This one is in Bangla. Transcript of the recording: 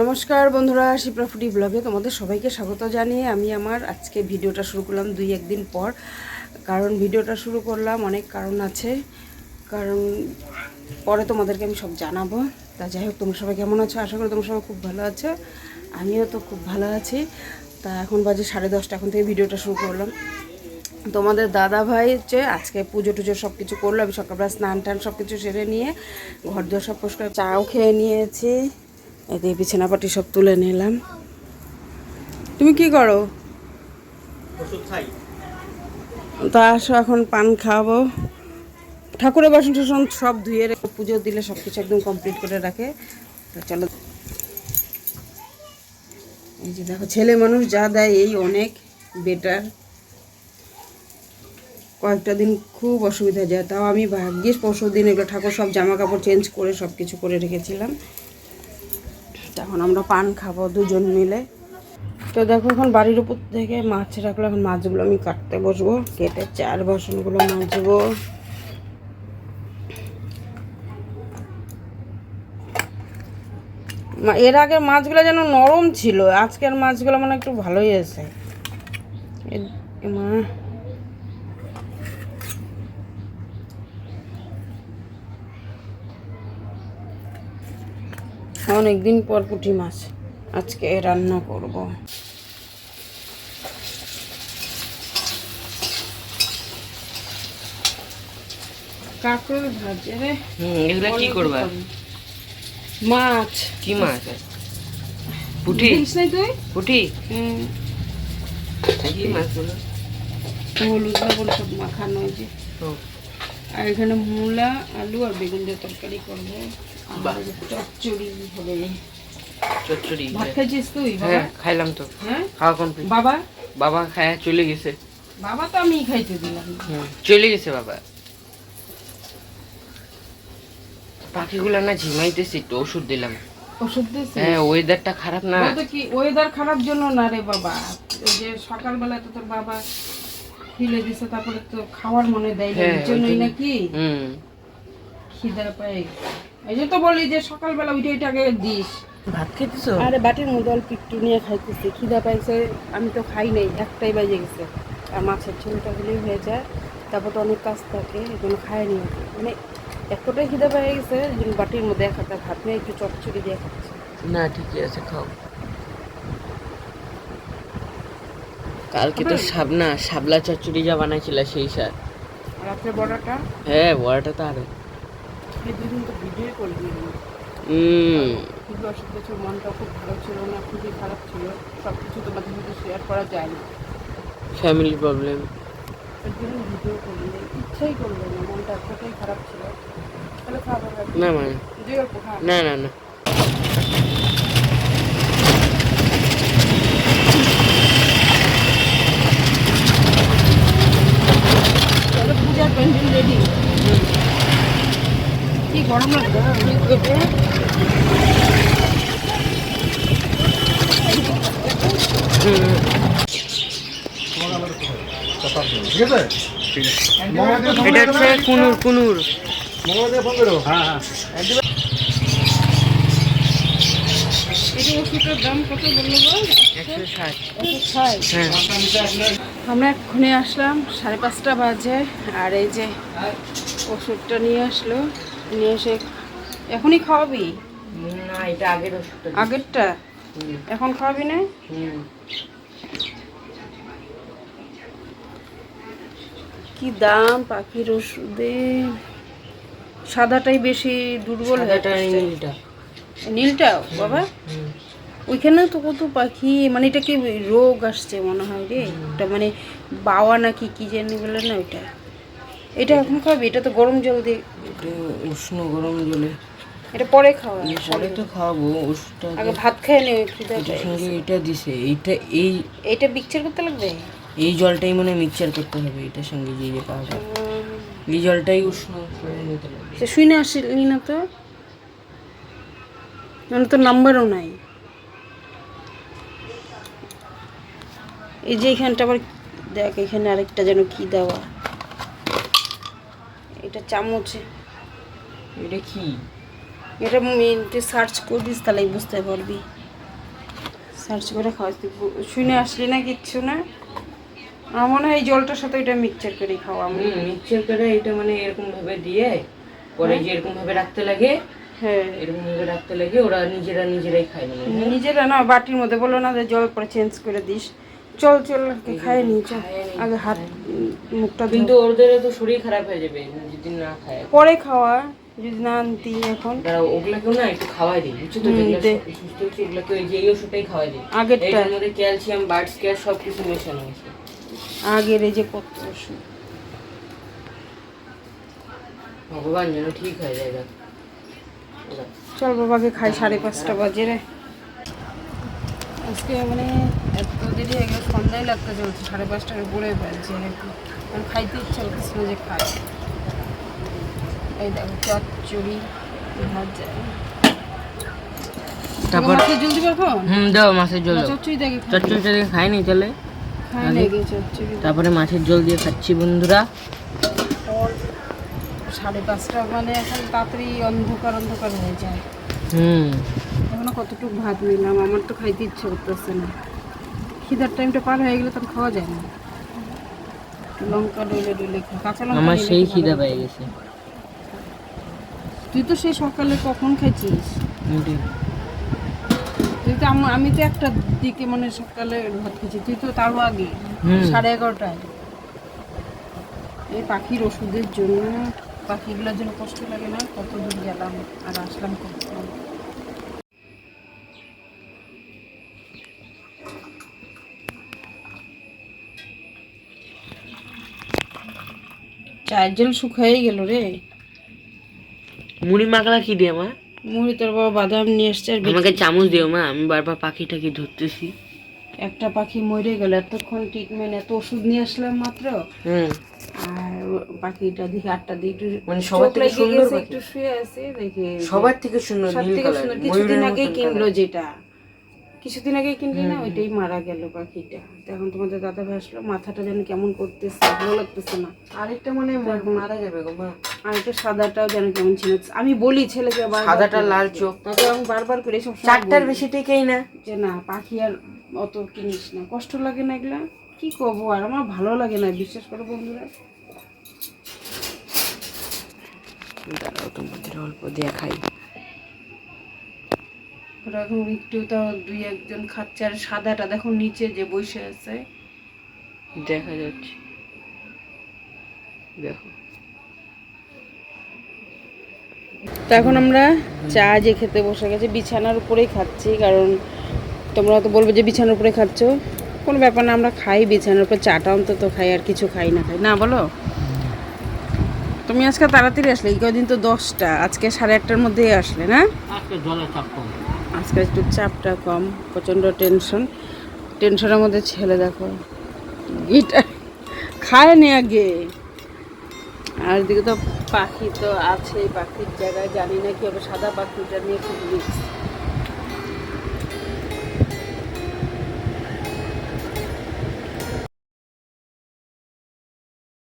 নমস্কার বন্ধুরা, শিপ্রা ফুটি ব্লগে তোমাদের সবাইকে স্বাগত জানিয়ে আমি আমার আজকে ভিডিওটা শুরু করলাম দুই একদিন পর। কারণ ভিডিওটা শুরু করলাম, অনেক কারণ আছে। কারণ পরে তোমাদেরকে আমি সব জানাব। তা যাই হোক, তোমরা সবাই কেমন আছো? আশা করি তোমরা সবাই খুব ভালো আছো। আমিও তো খুব ভালো আছি। তা এখন বাজে সাড়ে দশটা, এখন থেকে ভিডিওটা শুরু করলাম। তোমাদের দাদা ভাই হচ্ছে আজকে পুজো টুজো সব কিছু করল, আমি সকালবেলা স্নান টান সব কিছু সেরে নিয়ে ঘর দোর সব পরিষ্কার চাও খেয়ে নিয়েছি। এদিকে বিছানাপাটি সব তুলে নিলাম। তুমি কি করো? তা আসো এখন পান খাব ঠাকুরের বাসন টাসন সব ধুয়ে রেখে পুজো দিলে সব কিছু একদম কমপ্লিট করে রাখে। তা চলো। এই যে দেখো ছেলে মানুষ যা দেয় এই অনেক বেটার কয়েকটা দিন খুব অসুবিধা যায় তাও আমি ভাগ্যিস পরশু দিন এগুলো ঠাকুর সব জামা কাপড় চেঞ্জ করে সব কিছু করে রেখেছিলাম। তখন আমরা পান খাব দুজন মিলে। তো দেখো এখন বাড়ির উপর থেকে মাছ রাখল এখন মাছগুলো আমি কাটতে বসবো, কেটে চার বাসনগুলো মাজবো। মা- এর আগের মাছগুলো যেন নরম ছিল, আজকের মাছগুলো মানে একটু ভালোই আছে মা। অনেকদিন পর পুঁটি মাছ। আজকে রান্না করব। কাকুর ভাজে রে। হুম কি করবা? মাছ। কি মাছ? নাই তুই? পুঠি হুম, কি মাছ হলুদ লবণ সব মাখানো হয়েছে। আর এখানে মূলা আলু আর বেগুন দিয়ে তরকারি করব। চচ্চড়ি হবে। চচ্চড়ি ভাত খাইছিস তুই হ্যাঁ খাইলাম তো। হ্যাঁ? খাওয়া কমপ্লিট বাবা? বাবা খায় চলে গেছে। বাবা তো আমি খাইতে দিলাম। চলে গেছে বাবা। পাখিগুলো না ঝিমাইতেছি তো ওষুধ দিলাম। ওষুধ হ্যাঁ ওয়েদারটা খারাপ না। বলতো কি ওয়েদার খারাপ জন্য না রে বাবা। ওই যে সকালবেলা তো তোর বাবা ফিলে দিছে তারপরে তো খাওয়ার মনে দেয় হ্যাঁ, জন্যই। নাকি? হুম। খিদা পায়। এই যে তো বলি যে সকালবেলা ওইটা ওইটাকে দিস। ভাত খেতেছো আরে বাটির মধ্যে অল্প একটু নিয়ে খাইতেছি খিদা পাইছে আমি তো খাই নাই একটাই বাজে গেছে। আর মাছের ঝোলটা হলেই হয়ে যায় তারপর তো অনেক কাজ থাকে এই জন্য খাইনি মানে এতটাই খিদা পেয়ে গেছে জন্য বাটির মধ্যে এক হাতে ভাত নিয়ে একটু চচ্চড়ি দিয়ে খাচ্ছি। না ঠিকই আছে খাও। কালকে তো সাবনা সাবলা চচ্চড়ি যা বানাইছিল সেই সার। রাত্রে বড়াটা? হ্যাঁ বড়াটা তো আরও। এই দুদিন তো ভিডিও করবি হুম। খুবই ছিল মনটা খুব ভালো ছিল না খুবই খারাপ ছিল। সব কিছু তোমাদের সাথে শেয়ার করা যায় না। ফ্যামিলি প্রবলেম এর জন্য ভিডিও করলি না। ইচ্ছাই করল না মনটা এতটাই খারাপ ছিল। তাহলে খাবার না মানে। যে অল্প খা না না না তাহলে পূজার প্যান্ডেল রেডি কি আমরা এক্ষুনি আসলাম সাড়ে পাঁচটা বাজে আর এই যে ওষুধটা নিয়ে আসলো। নিয়ে এসে এখনই খাওয়াবি? না এটা আগের ওষুধটা আগেরটা? এখন খাওয়াবি না। কি দাম পাখির ওষুধে? সাদাটাই বেশি দুর্বল। নীলটা। নীলটাও? বাবা? হুম। ওইখানেও তো কত পাখি মানে এটা কি রোগ আসছে মনে হয় রে? ওটা মানে বাওয়া নাকি কি জানি বলে না ওইটা? এটা এখন খাবি? এটা তো গরম জল দিয়ে এটা উষ্ণ গরম জলে। এটা পরে খাওয়া পরে তো খাওয়াবো ওষুধটা আগে ভাত খেয়ে নেবে খিদা এটার সঙ্গে এটা দিছে এইটা এই এটা পিকচার করতে লাগবে? এই জলটাই মানে মিক্সচার করতে হবে এটার সঙ্গে যে যে পাওয়া এই জলটাই উষ্ণ শুনে আসলি না তো? মানে তো নাম্বারও নাই। এই যে এখানটা আবার দেখ এখানে আরেকটা যেন কি দেওয়া। এটা চামচে। এটা কি? এটা সার্চ করবিস তাহলেই বুঝতে পারবি। সার্চ করে খাওয়াস তুই শুনে আসলি না কিচ্ছু না? আমার মনে হয় এই জলটার সাথে এটা মিক্সচার করে খাওয়া আমি। মিক্সচার করে এটা মানে এরকম ভাবে দিয়ে পরে যে এরকম ভাবে রাখতে লাগে হ্যাঁ। এরকম ভাবে রাখতে লাগে ওরা নিজেরা নিজেরাই খায় নিজেরা না বাটির মধ্যে বলো না যে জল পরে চেঞ্জ করে দিস। চল চল খায় নি চল। আগে হাত মুখটা। কিন্তু ওদের তো শরীর খারাপ হয়ে যাবে যদি না খায়। পরে খাওয়া যদি না আনতি এখন। তারা ওগুলাকেও না একটু খাওয়াই দিই বুঝছ তো। সুস্থ হচ্ছে ওগুলাকে ওই যে এই ওষুধটাই খাওয়াই দিই। আগেরটা। এটার মধ্যে ক্যালসিয়াম বার্ডস কেয়ার সব কিছু মেশানো আছে আগের এই যে কত ওষুধ। ভগবান যেন ঠিক হয়ে যায় দেখ। চল বাবাকে খাই সাড়ে পাঁচটা বাজে রে। আজকে মানে এত দেরি হয়ে গেল সন্ধ্যায় লাগতে চলছে সাড়ে পাঁচটার উপরে বাজছে কারণ খাইতে ইচ্ছা করতেছে না যে খাই। এই দেখো চচ্চড়ি ভাজা। তারপর মাকে জলদি পারব হুম দাও মাছের ঝোল চচ্চড়ি দেখে চচ্চড়িটা দিয়ে খাইনি তাহলে? খাই লেগে চচ্চড়ি। তারপরে মাছের জল দিয়ে খাচ্ছি বন্ধুরা। সাড়ে পাঁচটা মানে এখন তাড়াতাড়ি অন্ধকার অন্ধকার হয়ে যায়। হুম। এখনও কতটুকু ভাত নিলাম? আমার তো খাইতে ইচ্ছে করতেছে না। খিদার টাইমটা পার হয়ে গেলে তখন খাওয়া যায় না। লঙ্কা ডলে ডলে কাঁচা লঙ্কা আমার সেই খিদা পেয়ে গেছে। তুই তো সেই সকালে কখন কিন্তু তুই তো আমি তো একটা দিকে মানে সকালে ভাত খেয়েছি তুই তো তারও আগে সাড়ে এগারোটায়। এই পাখির ওষুধের জন্য পাখিগুলোর জন্য কষ্ট লাগে না কত দূর গেলাম আর আসলাম কত চায়ের জল শুকাই গেল রে। মুড়ি মাখলা কি দিয়ে মা? মুড়ি তোর বাবা বাদাম নিয়ে এসছে আর আমাকে চামচ দিও মা। আমি বারবার পাখি টাকি ধরতেছি। একটা পাখি মরে গেল এতক্ষণ ট্রিটমেন্ট এত ওষুধ নিয়ে আসলাম মাত্র। হুম। আর পাখিটা দেখে আটটা দিয়ে একটু মানে সবার থেকে সুন্দর একটু শুয়ে আছে দেখে সবার থেকে সুন্দর সব থেকে সুন্দর কিছুদিন আগেই কিনলো যেটা। কিছুদিন আগে কিনলি না? ওইটাই মারা গেল পাখিটা। এখন তোমাদের দাদা ভাই আসলো মাথাটা যেন কেমন করতেছে ভালো লাগতেছে না। আরেকটা মানে মারা যাবে গো মা। আর এটা সাদাটাও যেন কেমন ছিল। আমি বলি ছেলেকে সাদাটা লাল চোখ। তাকে আমি বারবার করে সব চারটার বেশি টেকেই না। যে না পাখি আর অত কিনিস না। কষ্ট লাগে না এগুলা? কি করব? আর আমার ভালো লাগে না বিশ্বাস করো বন্ধুরা। দাঁড়াও তোমাদের অল্প দিয়ে খাই ওরা এখন একটু তাও দুই একজন খাচ্ছে আর সাদাটা দেখো নিচে যে বসে আছে। দেখা যাচ্ছে। দেখো। তো এখন আমরা চা যে খেতে বসে গেছি বিছানার উপরেই খাচ্ছি কারণ তোমরা তো বলবে যে বিছানার উপরে খাচ্ছ। কোনো ব্যাপার না আমরা খাই বিছানার উপর চাটা অন্তত খাই আর কিছু খাই না খাই না? বলো। তুমি আজকে তাড়াতাড়ি আসলে এই কদিন তো দশটা আজকে সাড়ে আটটার মধ্যেই আসলে না? আজকে একটু চাপটা কম, প্রচণ্ড টেনশন টেনশনের মধ্যে ছেলে দেখো, গিটার খায় নি আগে। আর এদিকে তো পাখি তো আছেই, পাখির জায়গায় জানি না কি হবে, সাদা পাখিটা নিয়ে খুব রিক্স